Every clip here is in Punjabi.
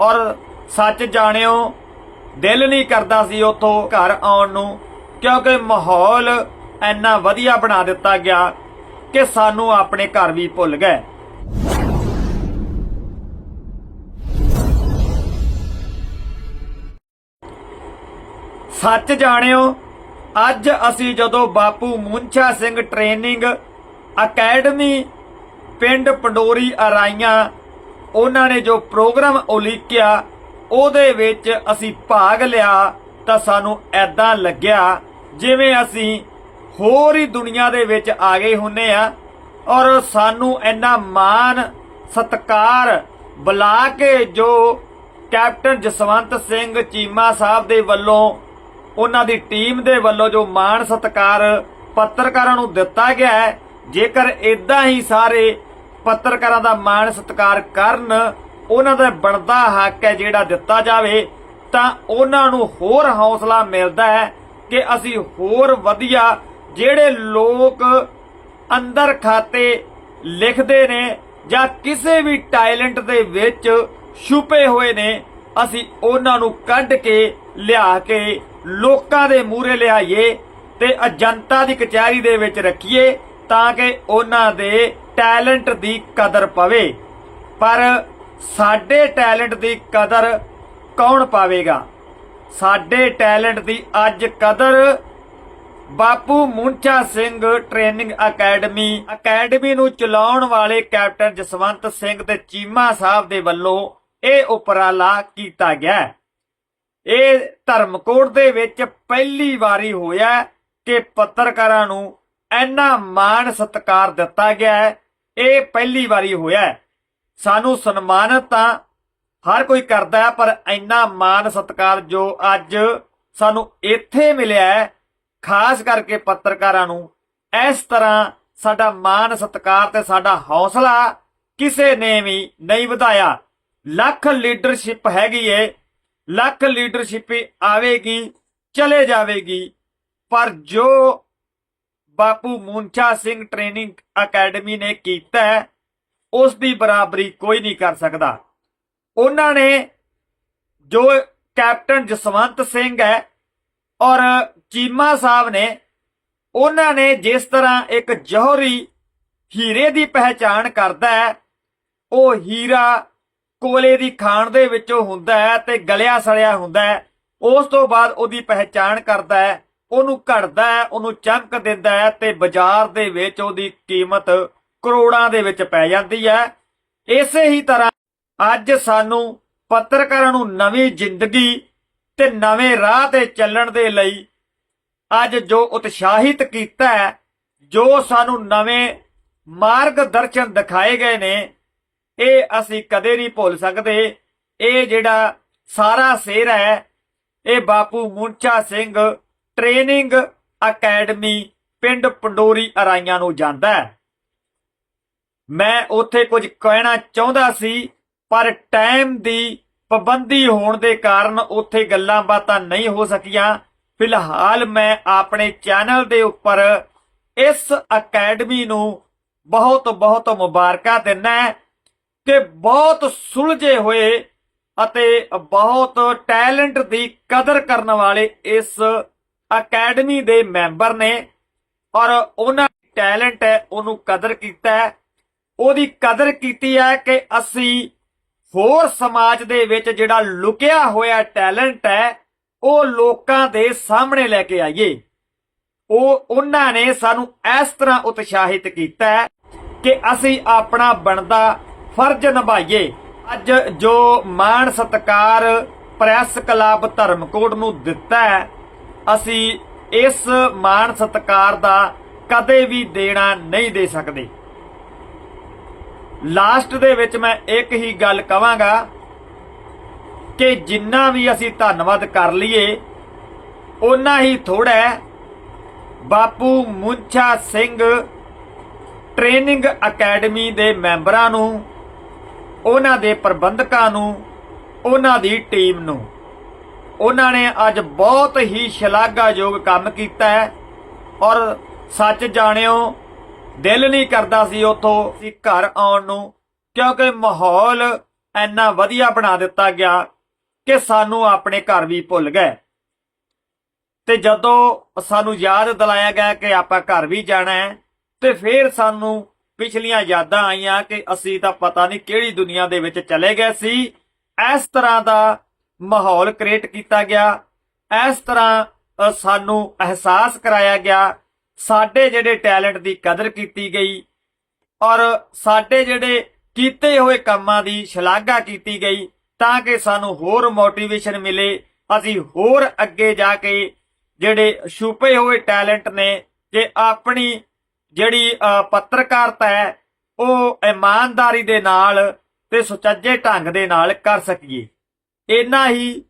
ਔਰ ਸੱਚ ਜਾਣਿਓ, ਦਿਲ ਨਹੀਂ ਕਰਦਾ ਸੀ ਉਥੋਂ ਘਰ ਆਉਣ ਨੂੰ, ਕਿਉਂਕਿ ਮਾਹੌਲ ਇੰਨਾ ਵਧੀਆ ਬਣਾ ਦਿੱਤਾ ਗਿਆ ਕਿ ਸਾਨੂੰ ਆਪਣੇ ਘਰ ਵੀ ਭੁੱਲ ਗਏ। ਸੱਚ ਜਾਣਿਓ, ਅੱਜ ਅਸੀਂ ਜਦੋਂ ਬਾਪੂ ਮੁੰਚਾ ਸਿੰਘ ਟ੍ਰੇਨਿੰਗ ਅਕੈਡਮੀ ਪਿੰਡ ਪੰਡੋਰੀ ਅਰਾਈਆਂ ਉਹਨਾਂ ਨੇ ਜੋ ਪ੍ਰੋਗਰਾਮ ਉਲੀਕਿਆ, ਉਹਦੇ ਵਿੱਚ ਅਸੀਂ ਭਾਗ ਲਿਆ, ਤਾਂ ਸਾਨੂੰ ਐਦਾਂ ਲੱਗਿਆ ਜਿਵੇਂ ਅਸੀਂ ਹੋਰ ਹੀ ਦੁਨੀਆ ਦੇ ਵਿੱਚ ਆ ਗਏ ਹੁੰਨੇ ਆ ਔਰ ਸਾਨੂੰ ਇੰਨਾ ਮਾਣ, ਸਤਕਾਰ ਬੁਲਾ ਕੇ ਜੋ ਕੈਪਟਨ ਜਸਵੰਤ ਸਿੰਘ ਚੀਮਾ ਸਾਹਿਬ ਦੇ ਵੱਲੋਂ, ਉਹਨਾਂ ਦੀ ਟੀਮ ਦੇ ਵੱਲੋਂ ਜੋ ਮਾਣ, ਸਤਕਾਰ ਪੱਤਰਕਾਰਾਂ ਨੂੰ ਦਿੱਤਾ ਗਿਆ ਹੈ, ਜੇਕਰ ਇਦਾਂ ਹੀ ਸਾਰੇ ਪੱਤਰਕਾਰਾਂ ਦਾ ਮਾਣ ਸਤਿਕਾਰ ਕਰਨ ਉਹਨਾਂ ਦਾ ਬਣਦਾ ਹੱਕ ਹੈ ਜਿਹੜਾ ਦਿੱਤਾ ਜਾਵੇ, ਤਾਂ ਉਹਨਾਂ ਨੂੰ ਹੋਰ ਹੌਸਲਾ ਮਿਲਦਾ ਹੈ ਕਿ ਅਸੀਂ ਹੋਰ ਵਧੀਆ ਜਿਹੜੇ ਲੋਕ ਅੰਦਰ ਖਾਤੇ ਲਿਖਦੇ ਨੇ ਜਾਂ ਕਿਸੇ ਵੀ ਟੈਲੈਂਟ ਦੇ ਵਿੱਚ ਛੁਪੇ ਹੋਏ ਨੇ, ਅਸੀਂ ਉਹਨਾਂ ਨੂੰ ਕੱਢ ਕੇ ਲਿਆ ਕੇ ਲੋਕਾਂ ਦੇ ਮੂਹਰੇ ਲਿਆਈਏ ਤੇ ਅਜੰਤਾ ਦੀ ਕਚਹਿਰੀ ਦੇ ਵਿੱਚ ਰੱਖੀਏ ਤਾਂ ਕਿ ਉਹਨਾਂ ਦੇ ਟੈਲੈਂਟ ਦੀ ਕਦਰ ਪਵੇ, ਪਰ ਸਾਡੇ ਟੈਲੈਂਟ ਦੀ ਕਦਰ ਕੌਣ ਪਾਵੇਗਾ? ਸਾਡੇ ਟੈਲੈਂਟ ਦੀ ਅੱਜ ਕਦਰ Bapu Muncha Singh training academy academy ਨੂੰ ਚਲਾਉਣ ਵਾਲੇ ਕੈਪਟਨ ਜਸਵੰਤ ਸਿੰਘ ਤੇ ਚੀਮਾ ਸਾਹਿਬ ਦੇ ਵੱਲੋਂ ਇਹ ਉਪਰਾਲਾ ਕੀਤਾ ਗਿਆ ਇਹ ਧਰਮਕੋਟ ਦੇ ਵਿੱਚ ਪਹਿਲੀ ਵਾਰੀ ਹੋਇਆ ਕਿ ਪੱਤਰਕਾਰਾਂ ਨੂੰ ਇੰਨਾ ਮਾਣ ਸਤਿਕਾਰ ਦਿੱਤਾ ਗਿਆ ਹੈ ਇਹ ਪਹਿਲੀ ਵਾਰੀ ਹੋਇਆ ਸਾਨੂੰ ਸਨਮਾਨਿਤ ਤਾਂ ਹਰ ਕੋਈ ਕਰਦਾ ਹੈ, ਪਰ ਇੰਨਾ ਮਾਣ ਸਤਿਕਾਰ ਜੋ ਅੱਜ ਸਾਨੂੰ ਇੱਥੇ ਮਿਲਿਆ ਖਾਸ ਕਰਕੇ ਪੱਤਰਕਾਰਾਂ ਨੂੰ, ਇਸ ਤਰ੍ਹਾਂ ਸਾਡਾ ਮਾਣ ਸਤਿਕਾਰ ਤੇ ਸਾਡਾ ਹੌਸਲਾ ਕਿਸੇ ਨੇ ਵੀ ਨਹੀਂ ਵਧਾਇਆ। ਲੱਖ ਲੀਡਰਸ਼ਿਪ ਹੈਗੀ ਏ, ਲੱਖ ਲੀਡਰਸ਼ਿਪ ਆਵੇਗੀ, ਚਲੇ ਜਾਵੇਗੀ, ਪਰ ਜੋ ਬਾਪੂ ਮੂੰਚਾ ਸਿੰਘ ਟ੍ਰੇਨਿੰਗ ਅਕੈਡਮੀ ਨੇ ਕੀਤਾ ਉਸ ਦੀ ਬਰਾਬਰੀ ਕੋਈ ਨਹੀਂ ਕਰ ਸਕਦਾ। ਉਹਨਾਂ ਨੇ ਜੋ ਕੈਪਟਨ ਜਸਵੰਤ ਸਿੰਘ ਹੈ ਔਰ ਚੀਮਾ ਸਾਹਿਬ ਨੇ, ਉਹਨਾਂ ਨੇ ਜਿਸ ਤਰ੍ਹਾਂ ਇੱਕ ਜੋਹਰੀ ਹੀਰੇ ਦੀ ਪਹਿਚਾਣ ਕਰਦਾ ਹੈ, ਉਹ ਹੀਰਾ ਕੋਲੇ ਦੀ ਖਾਣ ਦੇ ਵਿੱਚੋਂ ਹੁੰਦਾ ਹੈ ਤੇ ਗਲਿਆ ਸੜਿਆ ਹੁੰਦਾ ਹੈ, ਉਸ ਤੋਂ ਬਾਅਦ ਉਹਦੀ ਪਹਿਚਾਣ ਕਰਦਾ ਹੈ ਉਹਨੂੰ ਘੜਦਾ ਹੈ, ਉਹਨੂੰ ਚਮਕ ਦਿੰਦਾ ਹੈ ਤੇ ਬਾਜ਼ਾਰ ਦੇ ਵਿੱਚ ਉਹਦੀ ਕੀਮਤ ਕਰੋੜਾਂ ਦੇ ਵਿੱਚ ਪੈ ਜਾਂਦੀ ਹੈ। ਇਸੇ ਹੀ ਤਰ੍ਹਾਂ ਅੱਜ ਸਾਨੂੰ ਪੱਤਰਕਾਰਾਂ ਨੂੰ ਨਵੀਂ ਜ਼ਿੰਦਗੀ ਤੇ ਨਵੇਂ ਰਾਹ ਤੇ ਚੱਲਣ ਦੇ ਲਈ ਅੱਜ ਜੋ ਉਤਸ਼ਾਹਿਤ ਕੀਤਾ ਹੈ, ਜੋ ਸਾਨੂੰ ਨਵੇਂ ਮਾਰਗਦਰਸ਼ਨ ਦਿਖਾਏ ਗਏ ਨੇ, ਇਹ ਅਸੀਂ ਕਦੇ ਨਹੀਂ ਭੁੱਲ ਸਕਦੇ। ਇਹ ਜਿਹੜਾ ਸਾਰਾ ਸਿਰ ਹੈ, ਇਹ ਬਾਪੂ ਮੁੰਚਾ ਸਿੰਘ ਟ੍ਰੇਨਿੰਗ ਅਕੈਡਮੀ ਪਿੰਡ ਪੰਡੋਰੀ ਅਰਾਈਆਂ ਨੂੰ ਜਾਂਦਾ ਮੈਂ ਉੱਥੇ ਕੁਝ ਕਹਿਣਾ ਚਾਹੁੰਦਾ ਸੀ, ਪਰ ਟਾਈਮ ਦੀ ਪਾਬੰਦੀ ਹੋਣ ਦੇ ਕਾਰਨ ਉੱਥੇ ਗੱਲਾਂ ਬਾਤਾਂ ਨਹੀਂ ਹੋ ਸਕੀਆਂ। ਫਿਲਹਾਲ ਮੈਂ ਆਪਣੇ ਚੈਨਲ ਦੇ ਉੱਪਰ ਇਸ ਅਕੈਡਮੀ ਨੂੰ ਬਹੁਤ ਬਹੁਤ ਮੁਬਾਰਕਾਂ ਦਿੰਦਾ ਕਿ ਬਹੁਤ ਸੁਲਝੇ ਹੋਏ ਅਤੇ ਬਹੁਤ ਟੈਲੈਂਟ ਦੀ ਕਦਰ ਕਰਨ ਵਾਲੇ ਇਸ ਅਕੈਡਮੀ ਦੇ ਮੈਂਬਰ ਨੇ ਔਰ ਉਹਨਾਂ ਟੈਲੈਂਟ ਹੈ, ਉਹਨੂੰ ਕਦਰ ਕੀਤਾ ਹੈ। ਉਹਦੀ ਕਦਰ ਕੀਤੀ ਹੈ ਕਿ ਅਸੀਂ ਹੋਰ ਸਮਾਜ ਦੇ ਵਿੱਚ ਜਿਹੜਾ ਲੁਕਿਆ ਹੋਇਆ ਟੈਲੈਂਟ ਹੈ, ਉਹ ਲੋਕਾਂ ਦੇ ਸਾਹਮਣੇ ਲੈ ਕੇ ਆਈਏ। ਉਹ, ਉਹਨਾਂ ਨੇ ਸਾਨੂੰ ਇਸ ਤਰ੍ਹਾਂ ਉਤਸ਼ਾਹਿਤ ਕੀਤਾ ਹੈ ਕਿ ਅਸੀਂ ਆਪਣਾ ਬਣਦਾ ਫਰਜ਼ ਨਿਭਾਈਏ। ਅੱਜ ਜੋ ਮਾਣ ਸਤਕਾਰ ਪ੍ਰੈਸ ਕਲੱਬ ਧਰਮਕੋਟ ਨੂੰ ਦਿੱਤਾ ਹੈ ਅਸੀਂ ਇਸ ਮਾਣ ਸਤਕਾਰ ਦਾ ਕਦੇ ਵੀ ਦੇਣਾ ਨਹੀਂ ਦੇ ਸਕਦੇ। ਲਾਸਟ ਦੇ ਵਿੱਚ ਮੈਂ ਇੱਕ ਹੀ ਗੱਲ ਕਵਾਂਗਾ ਕਿ ਜਿੰਨਾ ਵੀ ਅਸੀਂ ਧੰਨਵਾਦ ਕਰ ਲਈਏ, ਓਨਾ ਹੀ ਥੋੜਾ ਬਾਪੂ ਮੁੰਚਾ ਸਿੰਘ ਟ੍ਰੇਨਿੰਗ ਅਕੈਡਮੀ ਦੇ ਮੈਂਬਰਾਂ ਨੂੰ, ਉਹਨਾਂ ਦੇ ਪ੍ਰਬੰਧਕਾਂ ਨੂੰ, ਉਹਨਾਂ ਦੀ ਟੀਮ ਨੂੰ। ਉਹਨਾਂ ਨੇ ਅੱਜ ਬਹੁਤ ਹੀ ਸ਼ਲਾਘਾਯੋਗ ਕੰਮ ਕੀਤਾ ਹੈ। ਔਰ ਸੱਚ ਜਾਣਿਓ, ਦਿਲ ਨਹੀਂ ਕਰਦਾ ਸੀ ਉਥੋਂ ਸੀ ਘਰ ਆਉਣ ਨੂੰ, ਕਿਉਂਕਿ ਮਾਹੌਲ ਇੰਨਾ ਵਧੀਆ ਬਣਾ ਦਿੱਤਾ ਗਿਆ ਕਿ ਸਾਨੂੰ ਆਪਣੇ ਘਰ ਵੀ ਭੁੱਲ ਗਏ। ਤੇ ਜਦੋਂ ਸਾਨੂੰ ਯਾਦ ਦਿਲਾਇਆ ਗਿਆ ਕਿ ਆਪਾਂ ਘਰ ਵੀ ਜਾਣਾ ਹੈ, ਤੇ ਫਿਰ ਸਾਨੂੰ ਪਿਛਲੀਆਂ ਯਾਦਾਂ ਆਈਆਂ ਕਿ ਅਸੀਂ ਤਾਂ ਪਤਾ ਨਹੀਂ ਕਿਹੜੀ ਦੁਨੀਆ ਦੇ ਵਿੱਚ ਚਲੇ ਗਏ ਸੀ। ਇਸ ਤਰ੍ਹਾਂ ਦਾ ਮਾਹੌਲ ਕ੍ਰੀਏਟ ਕੀਤਾ ਗਿਆ। ਇਸ ਤਰ੍ਹਾਂ ਸਾਨੂੰ ਅਹਿਸਾਸ ਕਰਾਇਆ ਗਿਆ, ਸਾਡੇ ਜਿਹੜੇ ਟੈਲੈਂਟ ਦੀ ਕਦਰ ਕੀਤੀ ਗਈ ਔਰ ਸਾਡੇ ਜਿਹੜੇ ਕੀਤੇ ਹੋਏ ਕੰਮਾਂ ਦੀ ਸ਼ਲਾਘਾ ਕੀਤੀ ਗਈ ਤਾਂ ਕਿ ਸਾਨੂੰ ਹੋਰ ਮੋਟੀਵੇਸ਼ਨ ਮਿਲੇ। ਅਸੀਂ ਹੋਰ ਅੱਗੇ ਜਾ ਕੇ ਜਿਹੜੇ ਛੁਪੇ ਹੋਏ ਟੈਲੈਂਟ ਨੇ ਕਿ ਆਪਣੀ ਜਿਹੜੀ ਪੱਤਰਕਾਰਤਾ ਹੈ, ਉਹ ਇਮਾਨਦਾਰੀ ਦੇ ਨਾਲ ਤੇ ਸੁਚੱਜੇ ਢੰਗ ਦੇ ਨਾਲ ਕਰ ਸਕੀਏ। ਇਹਨਾਂ ਹੀ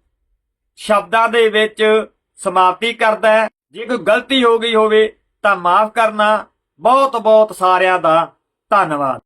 ਸ਼ਬਦਾਂ ਦੇ ਵਿੱਚ ਸਮਾਪਤੀ ਕਰਦਾ ਜੇ ਕੋਈ ਗਲਤੀ ਹੋ ਗਈ ਹੋਵੇ ਤਾਂ ਮਾਫ ਕਰਨਾ। ਬਹੁਤ ਬਹੁਤ ਸਾਰਿਆਂ ਦਾ ਧੰਨਵਾਦ।